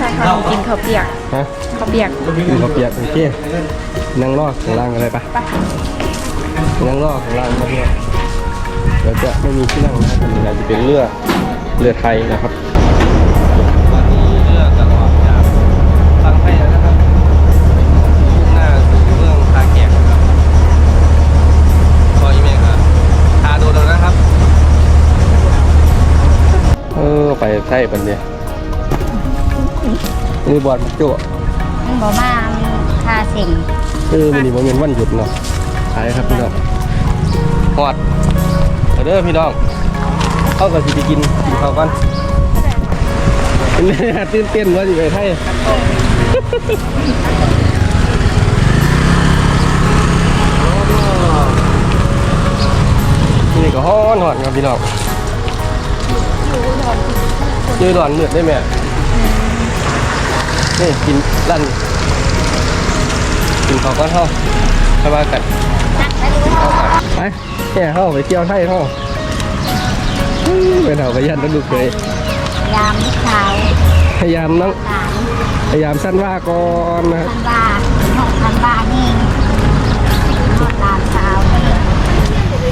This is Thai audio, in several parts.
ถ้าเขากินข้าวเปียกฮะข้าวเปียกกินข้าวเปียกโอเคนั่งรอข้างล่างกันเลยปะไปนั่งรอข้างล่างมาเพื่อนเดี๋ยวจะไม่มีที่นั่งนะครับอันนี้อาจจะเป็นเรือเรือไทยนะครับตอนนี้เรือกำลังออกจากฝั่งไทยแล้วนะครับมุ่งหน้าสู่เมืองท่าแขกนะครับพออีเมลครับทาโดนแล้วนะครับ เออไปไทยปันเนี่ย นี่บอลมันจั่วมันบอกว่ามันคาเสิ่งเออวันนี้มันเป็นวันหยุดเนาะขายครับพี่น้องฮอดเอาเด้อพี่น้องเข้ากับสิไปกินกินข้าวกันเป็นไงฮะตื่นเต้นว่าอยู่ไปไทยนี่ก็ฮ้อนหอนครับพี่น้องยืดดอนเลือดได้ไหม นี่กินลั่นกินข้าวก้อนเท่าสบายกันนักแล้วดูไปแค่เข้าไปเที่ยวไทยเข้าอื้อไปเถาไปยันต้องดูเคยยามลูกสาวพยายามนั่งหลานพยายามสั้นว่าก่อนนะพันบาทหกพันบาทนี่หลานสาว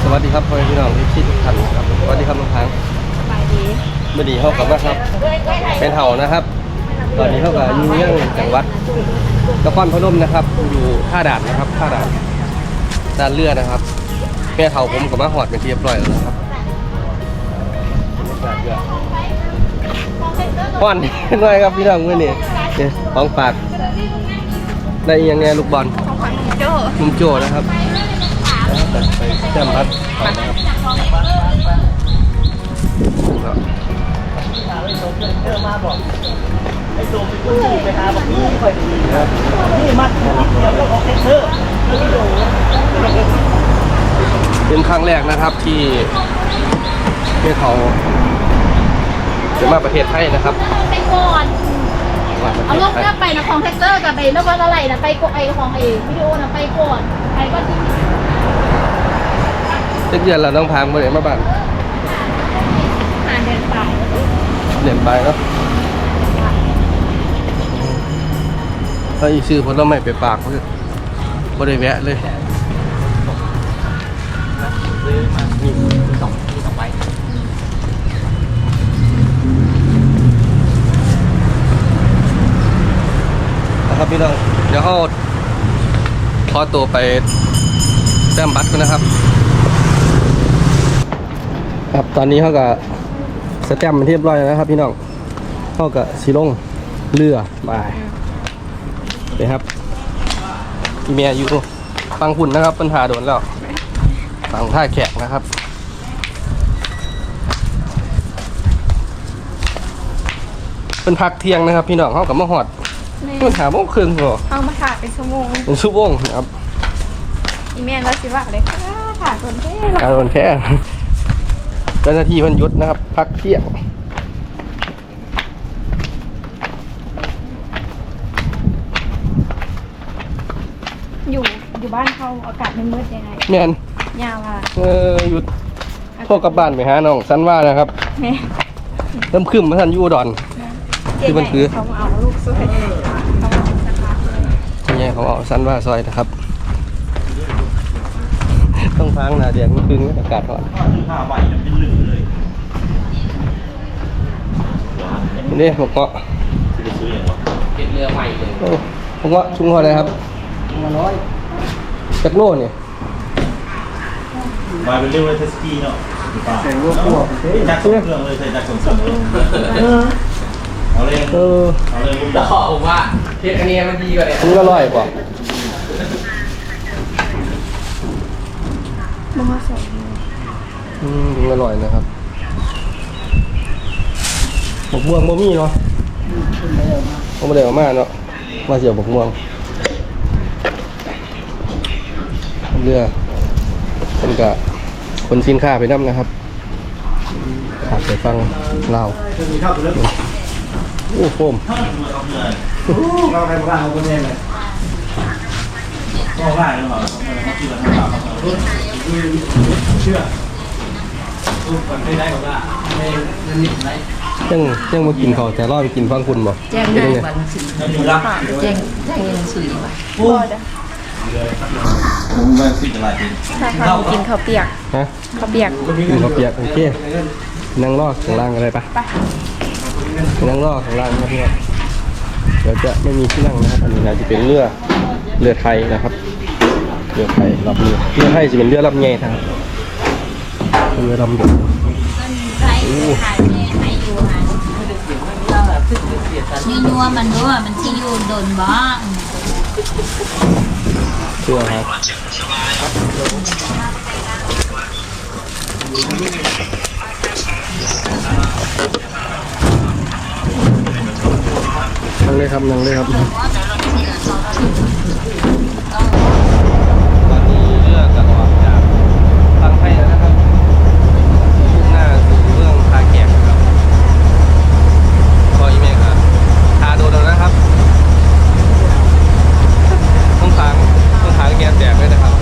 สวัสดีครับพ่อแม่พี่น้องที่ชิดทุกท่านครับสวัสดีครับน้องพังสบายดีเมื่อดีเข้ากลับมาครับ เป็นเห่านะครับ ตอนนี้เข้ากับอยู่เรื่องจังหวัดนครพนมนะครับ อยู่ท่าด่านนะครับท่าด่านด่านเรือนะครับแม่เห่าผมกับมาหอดเป็นที่เรียบร้อยแล้วนะครับบรรยากาศเยอะป้อนหน่อยครับพี่น้องมื่อนี้เนี่ยของฝากได้อีกอยังไงลูกบอลของขวัญของโจ้มุ มโจนะครับแล้วก็ไปแจ่มัดต่อนะครับครับเป็นครั้งแรกนะครับที่เพื่อเขาจะมาประเทศไทยนะครับไปก่อนมาประเอาลงไทยหน้าไปนะของแท็กเตอร์กับไปนวัดอะไรนะไปกดไอของไอวิดีโอนะไปก่อนไปก็ที่เจ็ดเดือนเราต้องพังมาเลยมาบ้านหาเดินไปเดือนไปเนาะถ้าอีซื้อผลไม้ไปฝากก็บ่ได้แวะเลยซื้อมามีมีสองมีสองใบนะครับพี่น้องเดี๋ยวเขาขอตัวไปแต้มบัตรกันนะครับ ครับตอนนี้เขาก็สแตมป์มันเรียบร้อยแล้วนะครับ พี่น้องเขาก็สีลงเรือไป ไปครับอีเมียอยู่ฟังหุ่นนะครับปัญหาโดนแล้วฟังท่าแขกนะครับเป็นพักเที่ยงนะครับ พี่น้องเขากับมาหอดนี่มันหาโมงครึ่งเหรอเอามาถ่ายเป็นชั่วโมงเป็นชั่วโมงนะครับอีเมลแล้วสิว่าเลยค่ะถ่ายคนเท่หรอการวันแค่เจ้าหน้าที่มันยุดนะครับ พักเที่ยง อยู่อยู่บ้านเขาอากาศมันมืดยังไงแม่นยาวอะเออหยุดพวกกลับบ้านไปหาน้องสันว่านะครับแม่เริ่มขึ้นมาทันอยูอุดอน คือมันคือ เขามาเอาลูกสวยเขามาเอาสักพักเลยนี่เขาเอาสันว่าซอยนะครับ ต้องพังหนาเดียงมันคืนอากาศร้อนห้าใบเนี่ยเป็นหนึ่งเลยนี่ผมก็จะไปซื้ออย่างวะเป็นเรือใหม่เลยผมก็ชุงเขาเลยครับ มาน้อยจากโลเนี่ยมาเป็นเรื่องเลยเทสกี้เนาะใส่ลูกพวกจักรส่งเครื่องเลยใส่จักรส่งเครื่องเลยเอาเลยเออเอาเลยมุมจะดักขอผมว่าเทสอันนี้มันดีกว่าเนี่ยชุงก็ร้อยกว่ามึงมาส่งอืมชุงก็ร้อยนะครับบกม่วงบ่มีเนาะผมไม่ได้เอามาเนาะมาเสียวบกม่วง เรือเป็นกะคนสินค้าไปน้ำนะครับขาดไปฟังลาวโอ้โฟมเราได้บ้างเราก็ได้เลยก็ได้แล้วเหรอเขาคิดว่าทำบาปเขาเชื่อทุกคนเคยได้บอกว่าไม่ไม่นิดไหนยังยังมากินข้าวแต่รอไปกินฟังคุณบ่แจ้งเป็นได้ยังไงวันสิอยู่รับแจ้งแจ้งหนังสื อมาผมไม่คิดอะไรกินใช่ค่ะกินข้าวเปียกฮะข้าวเปียกกินข้าวเปียกโอเคนั่งรอข้างล่างอะไรปะไปนั่งรอข้างล่างครับเนี่ยเดี๋ยวจะไม่มีที่นั่งนะครับ อันนี้นะจะเป็นเรือเรือไทยนะครับ เรือไทยลำเรือเรือไทยจะเป็นเรือลำใหญ่ทางเรือลำใหญ่โอ้นี่นัวมันด้วยมันที่อยู่โดนบ้าง เรือครับนั่งเลยครับนั่งเลยครับตอนนี้เรือจะออกจากทางไทยแล้วนะครับมุ่งหน้าสู่เมืองทาแขกนะครับพออีเมลครับทาโดนแล้วนะครับต้องทาง ต้องทางแกมแจกด้วยนะครับ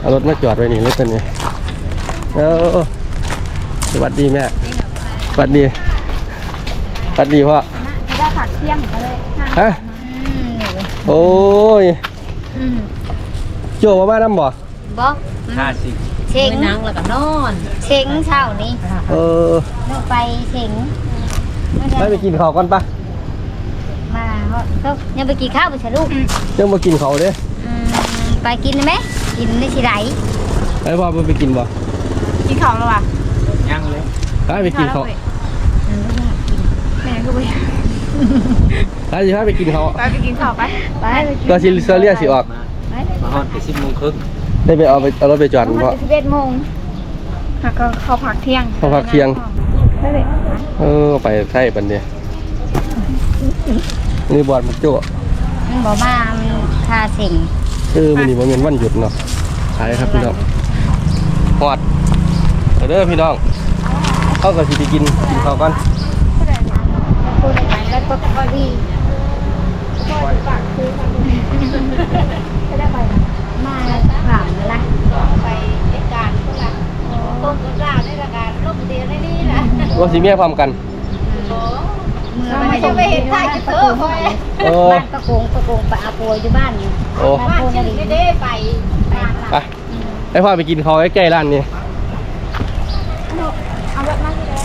เอารถมาจอดไว้นี่เลยเป็นไงเออสวัสดีแม่สวัสดีสวัสดีพ่อได้ผักเที่ยงก็เลยฮะโอ้ยโจว่ามาน้ำบ่บอกห้าสิบเช็งไปนั่งแล้วก็นอนเช็งเช้านี้เออเราไปเช็งไปไปกินข้าวก่อนปะมาก็ยังไปกินข้าวไปใช่ลูกยังมากินข้าวเด้อืมไปกินไหม กินไม่ใช่ไรไอ้พ่อไปกินบ่กินข้าวแล้วอะยังเลยไปไปกินข้าวแม่ก็ไปไปสิพาไปกินข้าวไปไปกินข้าวไปไปไปกินก็สิเซเรียสิออกมาฮอดไปสิบโมงครึ่งได้ไปเอาไปเอารถไปจอดมันเพราะจะสิบเอ็ดโมงผักก็ข้าวผักเที่ยงข้าวผักเที่ยงได้เลยเออไปใส่ปันเนี่ยนี่บอดมันโจ้มันบอกว่ามันคาเช็ง เออมันนี่มันเป็นวันหยุดเนาะขายครับพี่น้องฮอดเด้อพี่น้องเข้ากับสิไปกินกินข้าวกันพูดไปแล้วก็พอดีมาถามละไปเหตุการณ์พวกเราต้มกระดาษในรายการลบเดียวในนี้นะว่าสิเมียพร้อมกันเมื่อ ไม่ไม่ใช่ไปเห็นท่าจะเจอคอยโอ้ บ้านตะโกงตะโกงปะอาปัวอยู่บ้านนี่โอ้บ้านชื่อนี่เด้ไปไปไปให้พ่อไปกินเขาวใกล้ๆร้านนี้เอาแบบนั้นเลย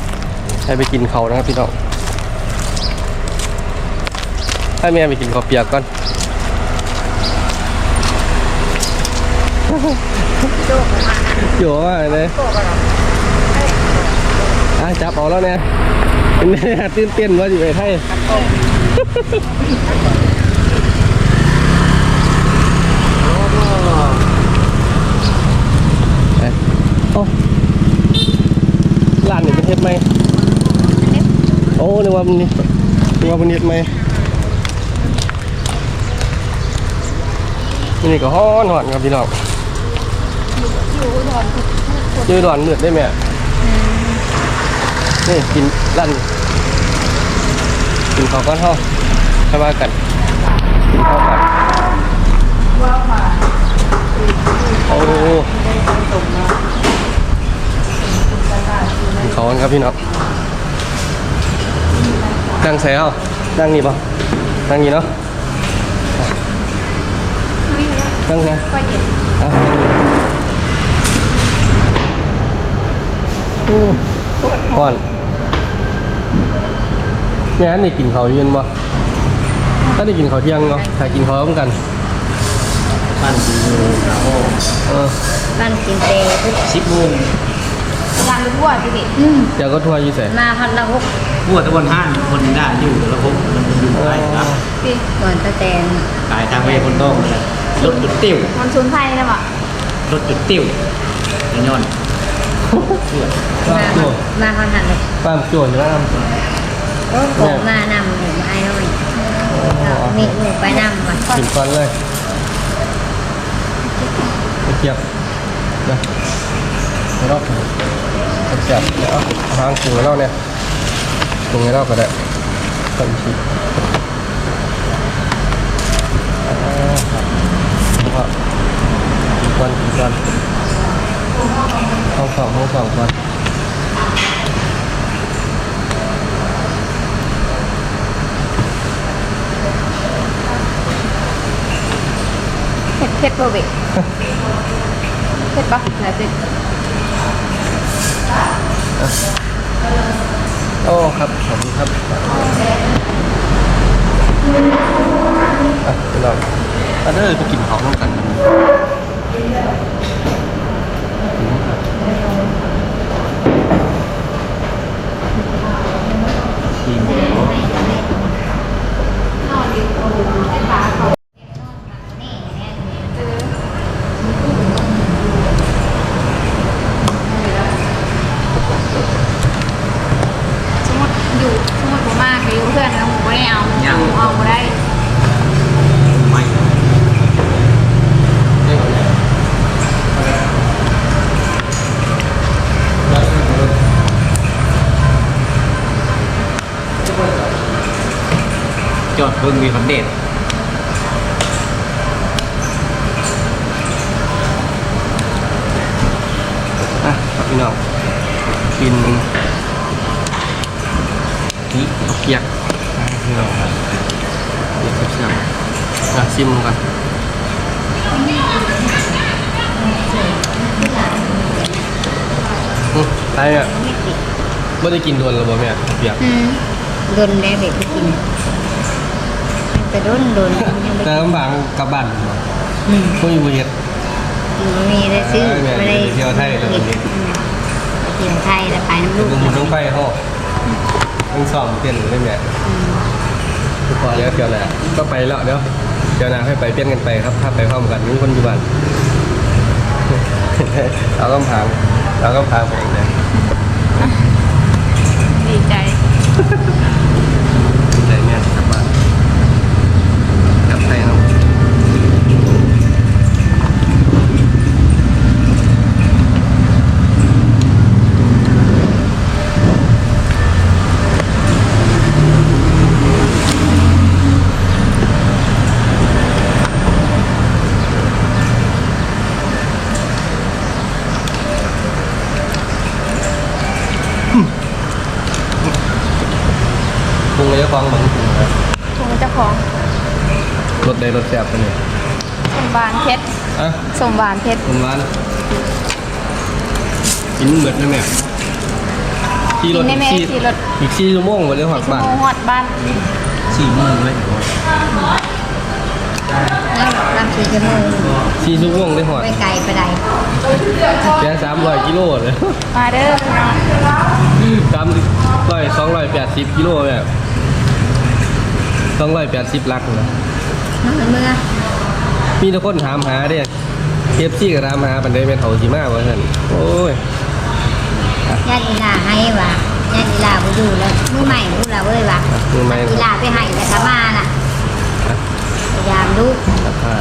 ให้ไปกินเขาวนะครับพี่น้องให้แม่ไปกินข้าวเปียกก่อนอยู่ว่าเลยอะ จับเอาแล้วเนี่ยเป็นไงตื่นเต้นว่าอยู่ไอ้ไทยโอ้ร้านนี่เป็นเทปไหมโอ้นึกว่ามันนี่นึกว่าเป็นเทปไหมนี่ก็ฮ้อนหอนครับพี่น้องยืดหลอนเหมือดได้ไหม นี่กินลั่นกินข้าวก้อนเท่าใช่ว่ากันกินข้าวกันโอ้กินข้าวกันครับพี่น้องนั่งใส่เอานั่งนี่ปะนั่งนี่เนาะนั่งใส่อะ ก่อนเนี่ยอันนี่กินข้าวเย็นบ่ถ้าได้กินข้าวเที่ยงเนาะถ้ากินข้าวพร้อมกันบ้านสี่โมงครับเออบ้านกินเตทุกสิบโมงร้านรู้ว่าพี่เด็กเดี๋ยวก็ทัวร์อยู่ใส่มาพันละหกหัวตะวันห้านคนได้อยู่แล้วพบมันอยู่ใกล้ครับพี่ก่อนตะแตนกายทางเวคนต้องเลยรถจุดติ้วมันชุนไทยนะบ่รถจุดติ้วไอ้ย้อน เชื่อป้ามาโจ้มาพันหันเลยป้าโจ้อยู่แล้วนโอ้ผมมานำหนูไอ้น้อยมีหนูไปนำมาำกินก่อนเลยไปเกียบนะไปรอบไปเกียบแล้วเอาทางปรุงให้เราเนี่ยปรุงให้เราก็ได้ต้นชีอ่าครับก็กินก่อนกินก่อน สองห้องสองก่อนเผ็ดเผ็ดบ่เด็กเผ็ดปะไหนเผ็ดโอ้ครับขอบคุณครับอะไปลองอันนี้ไปกินของร่วมกัน ทีม สมมติอยู่สมมติผมมากอยู่เพื่อนแล้วผมไม่ได้เอาผมเอาไม่ได้ ไม่ จอด เพิ่งมีคอนเดตอะครับพี่น้องกินนี่ข้เปียกพี่น้องเปียกเสียบๆอะชิมกันอืมไอ้อะไม่ได้กินโดนหรือเปล่าแม่ข้าวเปียกโดนแล้วเด็กกิน แต่โดนโดนยังไม่แต่ลำบากกลับบ้านอืมไม่มีเฮ็ดมีได้ซื้อเออแม่ไม่ได้ไปเที่ยวไทยแล้ววันนี้อืมไปเที่ยวไทยแล้วไปน้ำลูกลงมันต้องไปห้อต้องสองเปลี่ยนได้ไหมทุกคนแล้วเที่ยวแหละก็ไปแล้วเดี๋ยวเดี๋ยวหนาให้ไปเปลี่ยนกันไปครับ ถ้าไปพร้อมกันมีคนอยู่บ้านเราก็พางเราก็พางไปเองเลยดีใจ รถใดรถแสบไปเนี่ยสมบานเพชรอะสมบานเพชรผมร้านกินเหมือนได้ไหมขี่รถกินได้ไหมอีกขี่รถ อีกสี่ชั่วโมงไปเลยหอดชั่วบ้านโมงฮอดบ้านสี่โมงเลยงแล้วลำสี่ชั่วโมงสี่ชั่วโมงได้หอดไปไกลไปใดแค่สามร้อยกิโลเลยมาเด้อสามร้อยสองร้อยแปดสิบกิโลแบบสองร้อยแปดสิบลักนะน้ องเมื่อมีทุกคนถามหาเด้เคฟซี่ก็ถามหาปันไดเป็นเถาสีมาว่าท่นโอ้ยญาติอีลาให้ว่ะญาติอีลาบ่อยู่แล้วมือใหม่พูดละเว้ยว่ะมือไม่อีลาไปให้แล้วก็มาน่ะพยายามลูกราคา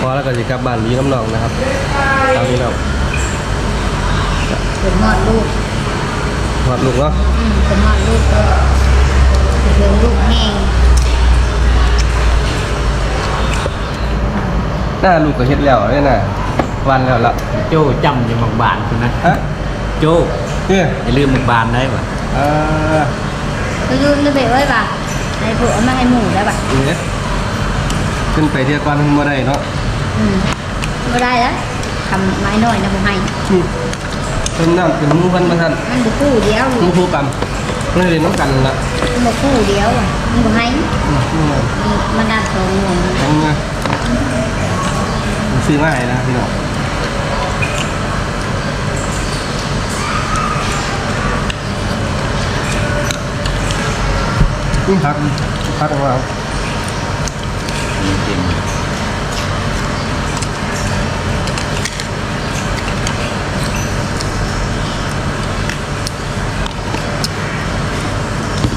พอแล้วก็จะกลับบ้านมีน้ำนองนะครับตามนี้เราถึงหอดลูกหอดลูกเนาะอืมถึงหอดลูกก็ถึงลูกแห้ง หน้าลูกก็เฮ็ดแล้วเนี่ยนะวันแล้วละโจ้จำอยู่บางบานคุณนะฮะโจ้เนี่ยอย่าลืมบางบานได้ป่ะอ่าก็ยืนเลยไปเว้ยว่ะให้ผัวเอามาให้หมูแล้วว่ะเนี่ยขึ้นไปเที่ยวก่อนมาได้เนาะอืมก็ได้แล้วทำไม้น้อยนะผมให้อืมเพิ่มน้ำเป็นมือพันมาทันมันบุคู่เดียวมือคู่กันเพื่อนเรียนน้ำกันละมันบุคู่เดียวอะมันบุให้อืมนี่มันมันมันดับสองงวงทั้งเงย ซื้อมาให้นะพี่น้องนี่พักพักของเราเต็ม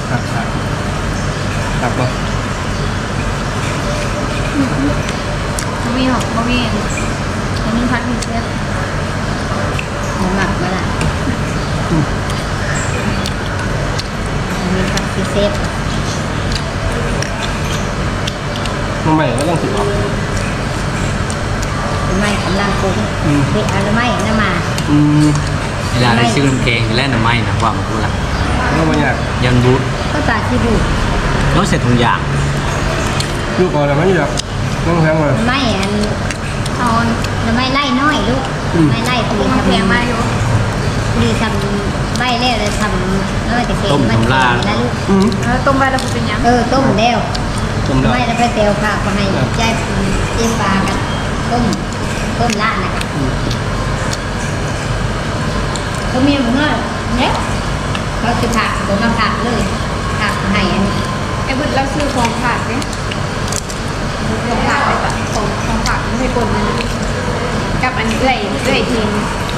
ครับครับครับบ่ มีหรอกบ่มีอันนี้พัดมีเสื้อหมูหมักมาละมีผักซีเซฟทำไมก็ต้องสิออกหรือไม่กำลังปรุงอืมเด็กอะไรไม่น้ำมา อืมเวลาได้ซื้อน้ำแกงและน้ำไม้นะว่ามันกูละก็ไม่อยากยันบูทก็ตาที่ดูน้องเสร็จทุกอย่างลูกก่อนแล้วไม่อยาก ต้องแพงเลยไม่อันตอนน้ำไม่ไล่น้อยลูกอืมไม่ไล่คุยมาทำแพงมากอยู่คุยทำใบแล้วเลยทำแล้วแต่เกงมันแล้วลูกอืมเออต้มไปแล้วเป็นหยังเออต้มแล้วผมเดาไม่แล้วไปเตียวค่ะก็ให้ใจเจียมปลากันต้มต้มละนะครับก็มีหมูน้อยเนี่ยเขาจะผักผมมาผักเลยผักให้อันนี้ไอ้บุญเราซื้อของฝากเนี่ย ของฝากเลยปะของของฝากไม่ใช่คนนกับอันเอื่อยเอื่อยทีม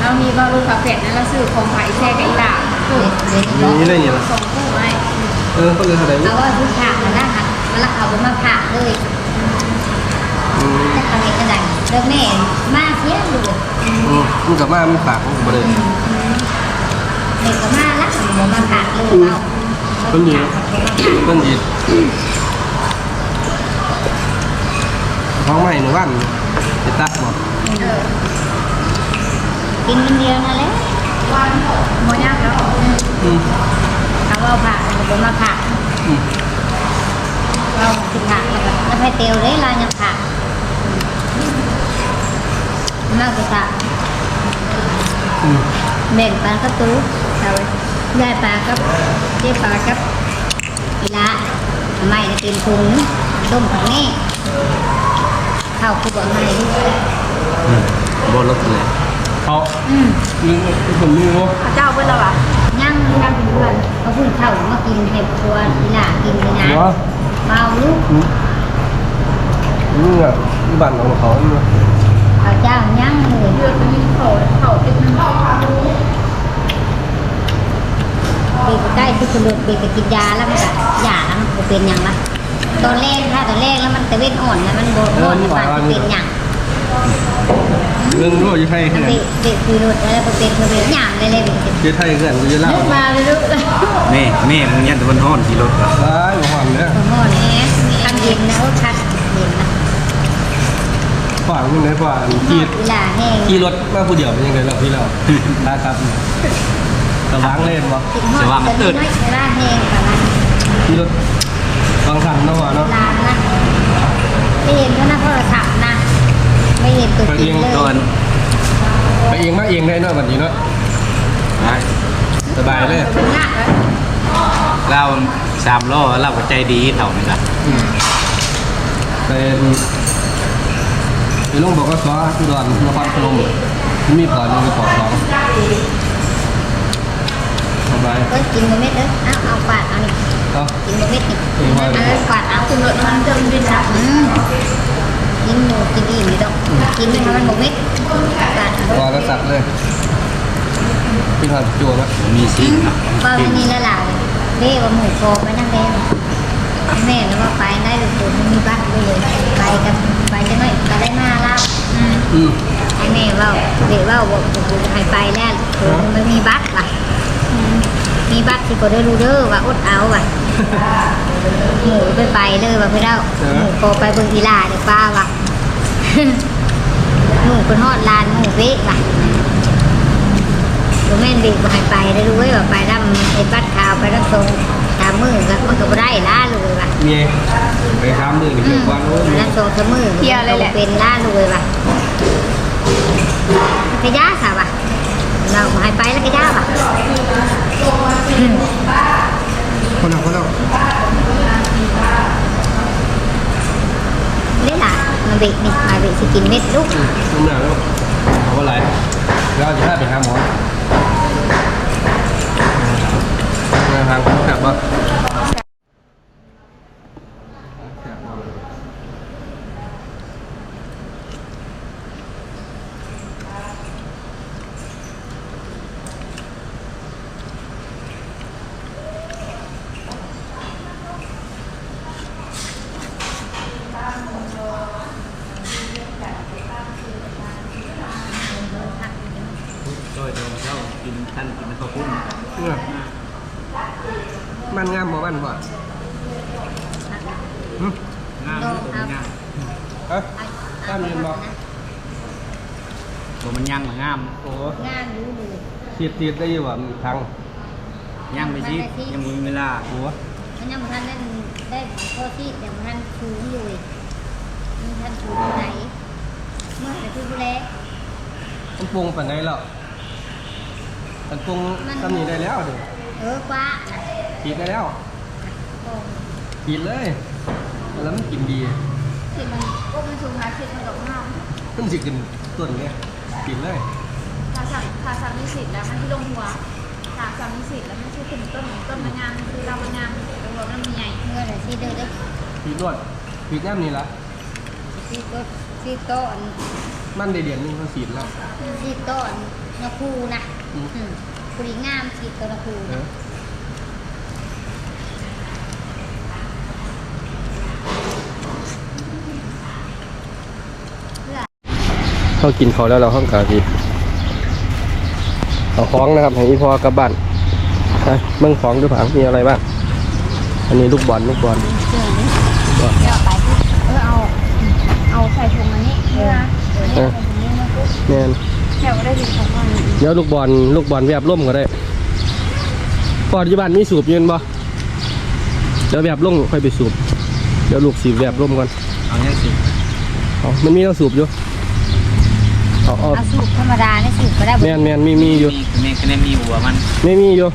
เรามีบอลลูนฝาเผ็ดนะเราซื้อของฝากอีแช่กับอีหลาเดี๋ยวนี่เลยเนี่ยสองคู่ไหมเออเขาเลยเท่าไหร่เอาว่าทุกผักมันนะค่ะมันละเอาผมมาผักเลยอืมจะทำยังไงแล้วแม่มาเสียอยู่อืมมันกลับมามันฝากผมบ่ได้เด็กก็มาละผมมาผักเลยเอาต้นยีต้นยี ท้องใหม่หนูวันจะตักบ่กินมันเดียวนั่นแหละโมยากแล้วอืมเขาเอาผักผมมาผักอืมเราสิผักแล้วก็แล้วไปเตียวเลยลายยังผักมากกว่าผักอืมแบ่งปลากับตู้เอาได้ปลากับเจ๊ปลากับอีละไม่ได้กินพุงต้มผักแน่ ข้าวคุกอะไรลูกโบลดเลยเขาอืมลืมผมลืมว่าพระเจ้าเบิ้ลแล้ววะย่างกันเป็นเพื่อนเขาพูดเข้ามากินเห็ดตัวอีหล่ากินเลยนะเนาะเมาลูกนี่อะนี่บ้านของเขาเนี่ยเขาเจ้าย่างเลยเดือดมีเขาเขาติดน้ำเด็กใกล้ที่คุณเด็กไปกินยาแล้วมันก็ยาแล้วมันก็เป็นอย่างละ ตอนแรกถ้าตอนแรกแล้วมันตะเวนอ่อนแล้วมันโบอ่อนมันก็เป็นอย่างเรื่องรู้อยู่ไทยมัเพื่นอนเป็นเด็กคือรถแล้วก็เป็นเป็นอย่างเลยเลยเป็นอยู่ไทยเพื่อนกูจะเล่ามาเลยลูกแม่แม่มึงยันตะวันห้อนที่รถเหรอร้ายหัวหอมเนี่ยหัวหม้อนี้ทำเย็นนะโอ้ชัดเย็นนะฝ่ามึงไหนฝ่าขี่อีหล่าแห้งขี่รถมาผู้เดียวเป็นยังไงล่ะพี่เราได้ครับระวังเล่นบ่ติดหม้อตัวนี้ไม่ร้านแห้งกับร้านขี่รถบางทันเนาะเนาะร้านนะไม่เห็นเขานะโทรศัพท์นะไม่เห็นตัวจริงเลยโดนไปเองมาเองได้เนาะบัดนี้เนาะนะสบายเลยเป็นหนักแล้วเราสามล้อเราก็ใจดีเท่านี้ละเป็นไปลงบอกว่าซออุดรนครพนมมันมีก่อนหนึ่งมีก่อนสองสบายเอ้ยกินโมเม็ดเด้อเอาเอาปาดเอานี่เอ้ากินโมเม็ดนี่เอ้ยว่าเออปาดเอาคุณรถมันจะบินดับอืมกินหมูกินอิ่มนี่ต้องกินให้มันโมเม็ดปาดเอาก่อน แล้วสักเลยพี่ทอดจั่วไหมมีซิงครับว่าวันนี้ละลายเด้ว่าหมูโคไปนั่งแดงแม่แล้วว่าไปได้ลูกตัวมันมีบ้านเลยไปกันไปจะน้อยก็ได้มาลาบอืมอืมให้แม่ว่าเด็กว่าบอกกูให้ไปแล้วโอ้มันมีบัตรว่ะมมีบัตรที่ก็ได้รู้เด้อว่าอดเอาว่ะ หมูไปไปเด้อว่าพี่เล่าหมูโคไปเบิ่งอีหลาเด้อป้าว่ะ หมูเป็นฮอดลานหมูเวกว่ะตัวแม่นเด็กว่าให้ไปได้รู้ไว้ว่าไปดำเอ็ดบัตรขาวไปรับทรงตามมือก็มันก็บ่ได้ล่าเลยว่ะเมียไปทำมือนี่เกี่ยวกับโอ้ยรับทรงเสมอเป็นล่าเลยว่ะกระยาค่ะว่ะเราหายไปแล้วกระยาว่ะ คนละคนละเล่นล่ะมาเบกนี่มาเบกสิกินเม็ดลูกน้ำหนักลูกเอาอะไรเราจะให้ไปหาหมอทางแคบปะโดยโดยเจ้ากินท่านกินข้าวปุ้น เนี่ยมันงามบ่มันบ่หึ งามหรือบ่งาม ฮะข้ามยืนบ่ บ่มันย่างมางาม โอ้ งานรู้เลย ติดได้อยู่ว่าทางย่างไปสิยังมีเวลาหัวมันยังทันได้ได้ข้อที่แต่มันชูงอยู่มันทันชูงไหนเมื่อแต่คือดูแลมันปรุงปานแล้วมันปรุงตำนี้ได้แล้วเดี๋ยวเออกว่าน่ะกินได้แล้วโอ้กินเลยแล้วมันกินดีสิมันก็มันชูมาสิมันดอกห้ามมันสิกินต้นเนี่ยกินเลย ถ้าสั่งถ้าสั่งมีสิทธิ์แล้วมันที่ลงหัวถ้าสั่งมีสิทธิ์แล้วมันชื่อขึ้นต้นต้นมะงามคือเรามะงามลงรถมันมีใหญ่เมื่อแต่ที่เดินได้ปีนวดปีน้ำนี่ละที่โต๊ะที่โต๊ะมันได้เดือนหนึงเขาสีดแล้วที่โต๊ะนคูนะอืมอืมคุยงามที่โต๊ะนคูเอนะอเขากินเขาวแล้วเราห้องกาที เอาของนะครับให้อีพอกลับบ้านไปเมืองของดูผังมีอะไรบ้าง อันนี้ลูกบอลลูกบอลเดี๋ยวไปที่เออเอาเอาใส่ถุงอันนี้เพื่อเออแม่นแถวได้ถึงของมันเดี๋ยวลูกบอลลูกบอลแบบล่มก็ได้ปัจจุบันมีสูบอยืนบ่เดี๋ยวแบบล่มค่อยไปสูบ เดี๋ยวลูกสีแบบล่มก่อนเอาอย่างสิเอามันมีต้องสูบอยู่เอาเอาเอาสูบธรรมดาเนี่ยสูบก็ได้แมนแมนมีมีอยู่แม่คะแนนมีหัวมันไม่มีอยู่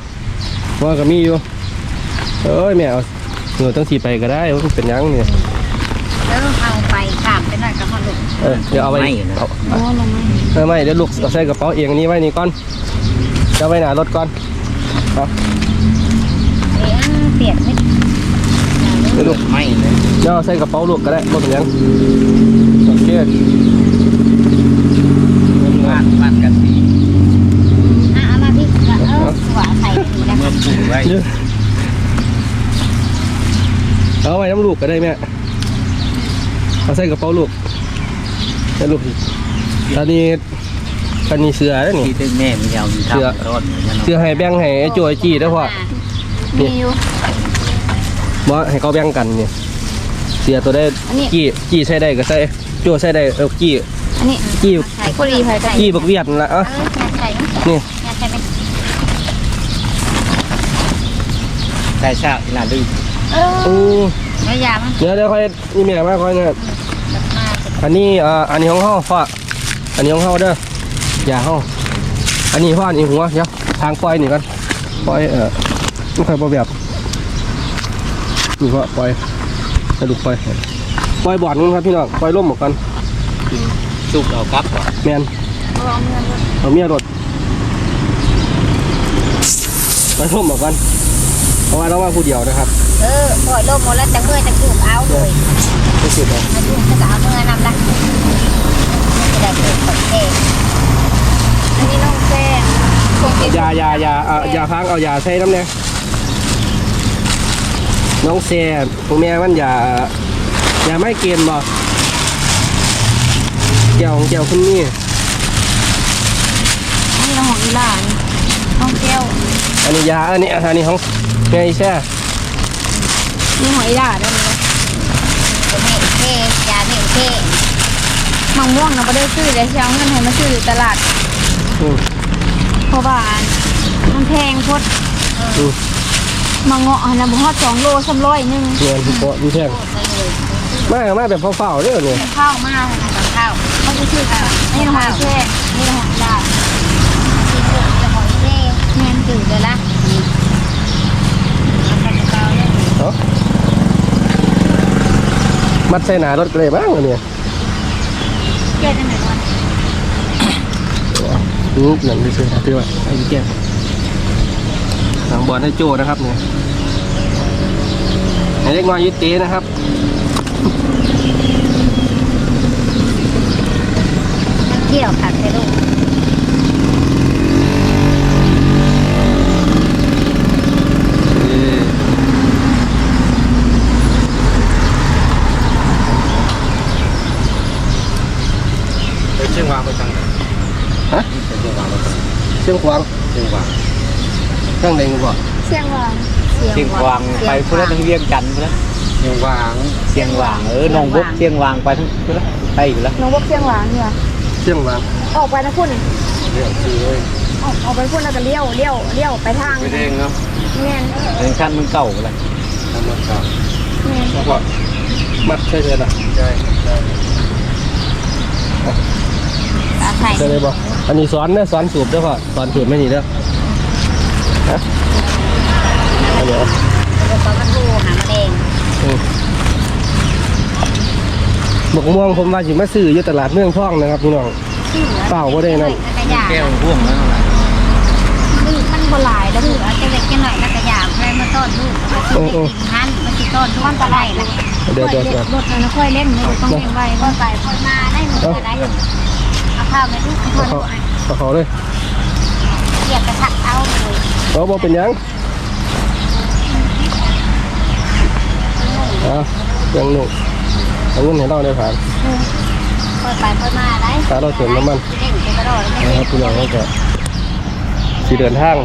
ว่าก็มีอยู่เอ้ยแม่เอาเงือตั้งสีไปก็ได้มันเป็นหยังเนี่ยแล้วเอาไปขามไปหน่อยกับพ่อลูกเออเดี๋ยวเอาไปเอาโอ้ลงมาเออไม่เดี๋ยวลูกเอาใส่กระเป๋าเองอันนี้ไว้นี่ก่อนจะไว้หน้ารถก่อนเอาเอ๊ะเปียกนิดเดี๋ยวลูกไม่เลย เดี๋ยวเอาใส่กระเป๋าลูกก็ได้รถเป็นหยังโอเค บ้านบ้านกันสี อะเอามาพี่เออหัวใส่ ดีนะเมื่อปลูกไว้เยอะเอาไว้น้ำลูกก็ได้แม่เอาใส่กระเป๋าลูกให้ลูกสิตอนนี้ตอนนี้เสือแล้วนี่ ที่ตึ้งแม่มันยาวอยู่เชื่อทำต้นเหมือนกันเสือเนาะให้แบ่งให้ไอ้โจ้ไอ้จี้ได้อพ่อมีอยู่ บ่ให้เขาแบ่งกันเนี่ยเสือตัวได้อันนี้ จี้จี้ใส่ได้ก็ใส่โจ้ใส่ได้เออจี้อันนี้จี้ใส่พอดีไผ่ไก่จี้บักเวียดนั่นละเอเอะอใส่นี่ ใส่ไปใช่ใช่อีหลาดื้อเอออู้แล้วยามันเดี๋ยวเดี๋ยวค่อยนี่แม่มาค่อยเนี่ยแบบมาอันนี้อ่าอันนี้ของเฮาพ่ออันนี้ของเฮาเด้ออย่าเฮาอันนี้พ่ออันนี้หัวเดี๋ยวทางปล่อยนี่ก่อนปล่อยเออไม่ค่อยบ่แบบนี่พ่อปล่อยให้ลูกปล่อยปล่อยบ่อนกันครับพี่น้องปล่อยล่มออกกันสุกเอากลับก่อนแมนลองเงินเอาเมียรถมาทุ่มบอกกัน เพราะว่าเรามาผู้เดียวนะครับ เออปล่อยลมหมดแล้วจะเมื่อยจะจูบเอาเลยไม่สุดเลยมาจูบจะเอาเมื่อนำละจะได้เกิดผลเองอันนี้น้องแจ้งคงกินยายายาเอายาพังเอายาใส่น้ำเนี่ยน้องแซ่พวกแม่มันยายาไม่เกณฑ์บ่เกี่ยวของเกี่ยวคุณนี่อันนี้น้องของอีหลานน้องแก้วอันนี้ยาอันนี้อันนี้ของ ไงแช่นี่ของอีหลานด้วยนะตัวนี้เท่ยานี่เท่มังม่วงเราไม่ได้ซื้อเลยเช้าเงินให้มาซื้ออยู่ตลาดอืมเพราะว่ามันแพงโพดอืมมาเงาะอันนะบ่ฮอดสองโลสามร้อยหนึงเงินที่โปะที่แท่งไปเลยมามาแบบเฝ้าๆเด้อเนี่ยข้าวมากเลยนะกับข้าวเขาจะซื้อค่ะนี่น้องหอยแช่นี่น้องหอยลาดที่สุดจะหอยเท่แม่นจืดเลยละเอาไปเบาๆ เลยเนาะมัดใส่หนารถก็เลยบ้างอันเนี่ยแก้จังไหนวะอืมหนังที่ซื้อที่ว่าไอ้แก้วหนังบอลให้โจนะครับเนี่ยไอ้เล็กน้อยยุตินะครับเที่ยวผักไปลูก ไปเชียงวางไปจัง ฮะ ไปเชียงวางไปจัง เชียงขวาง เชียงวาง เครื่องแดงบ่เสียงหวานเชียงวางไปเพื่อนทั้งเวียงจันทร์เพื่อนเชียงวางเชียงวางเออหนองบุกเชียงวางไปทั้งเพื่อนไปอยู่แล้วน้องบอกเสียงหวานเนี่ยเชียงขวางออกไปนะคุณเรื่องชื่อเลยออกออกไปคุณแล้วก็เลี้ยวเลี้ยวเลี้ยวไปทางไม่ได้เนาะแม่นเรื่องขั้นมันเก่าเลยทำมันเก่าแม่นแล้วก็มัดใช่เลยล่ะใช่ใช่ตาไข่ใช่เลยบ่อันนี้สอนนะสอนสูบเด้อพ่อสอนสูบไม่นี่เด้อ ฮะอันเนี้ยแล้วก็มันดูหาแมลงอืมบกม่วงผมว่าสิมาซื้ออยู่ตลาดเมืองทองนะครับพี่น้อง เปล่าบ่ได้นั่นกระยาแก้วพ่วงแล้วอะไรคือมันบ่หลายแล้วคืคืออเอาจะเล็กจะหน่อยแล้วกระยาแม่มาต้อนลูกมาซื้อกินหันมาซื้อต้อนทุกวันตะไลล่ะเดี๋ยวเดี๋ยวเดี๋ยวรถนั้นค่อยเล่นนี่ต้องเล่นไว้ก็ไปคนมาได้หมดจะได้เอาข้าวไปลูกเอาเขาเอาเขาเลยเกียกกระทักเอาเลย เราบอกเป็นยังอะยังหนุ่มเอาเงินให้เราได้ผ่านคนไปคนมาได้ตาเล่นไปกระโดดนนะครับพี่น้องก็สีเดินทาง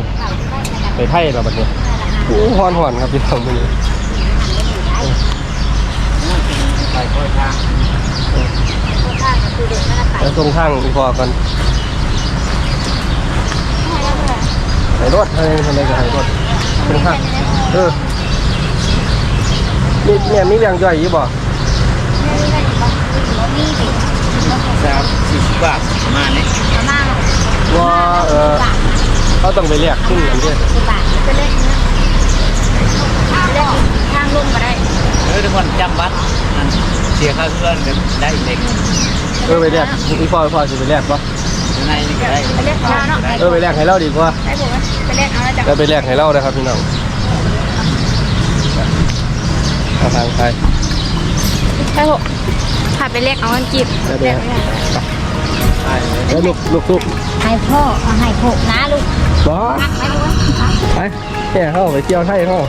ไปไทยเราบัดนี้โอ้หอนหอนครับพี่น้องมื้อนี้ไปค่อยทางแล้วตรงทางอีกพอกัน ให้รถให้ทำไมก็ให้รถตรงทางเออมีเนี่ยมีเรื่องย่อยอยู่บ่สามสี่สิบบาทประมาณนี้มาว่าเออเขาต้องไปเรียกขึ้นกันด้วยสิบบาทจะเล่นนะจะเล่นทางลงมาได้เออทุกคนจำวัดนั่นเสียค่าเครื่องกันได้เล็กเออไปเรียกอีพ่อพ่อจะไปเรียกปะ ในนี่ก็ได้ไปเล่นเช้าเนาะเออไปเรียกให้เราดีกว่าได้ผมไปเล่นเอาแล้วจะเราไปเรียกให้เรานะครับพี่น้องเอาทางไปได้ผมผ่านไปเล่นเอาเงินกีบได้ไปเล่นครับใช่เลยแล้วลูกลูกลูกให้พ่อเอาให้พกนะลูกบอสไปลูกไปแค่เข้าไปเที่ยวไทยเข้า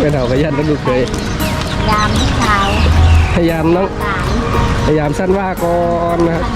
ไปเถาไปยันแล้วลูกเคยยามที่เช้าพยายามน้องสาม พยายามสั้นว่าก่อนนะครับ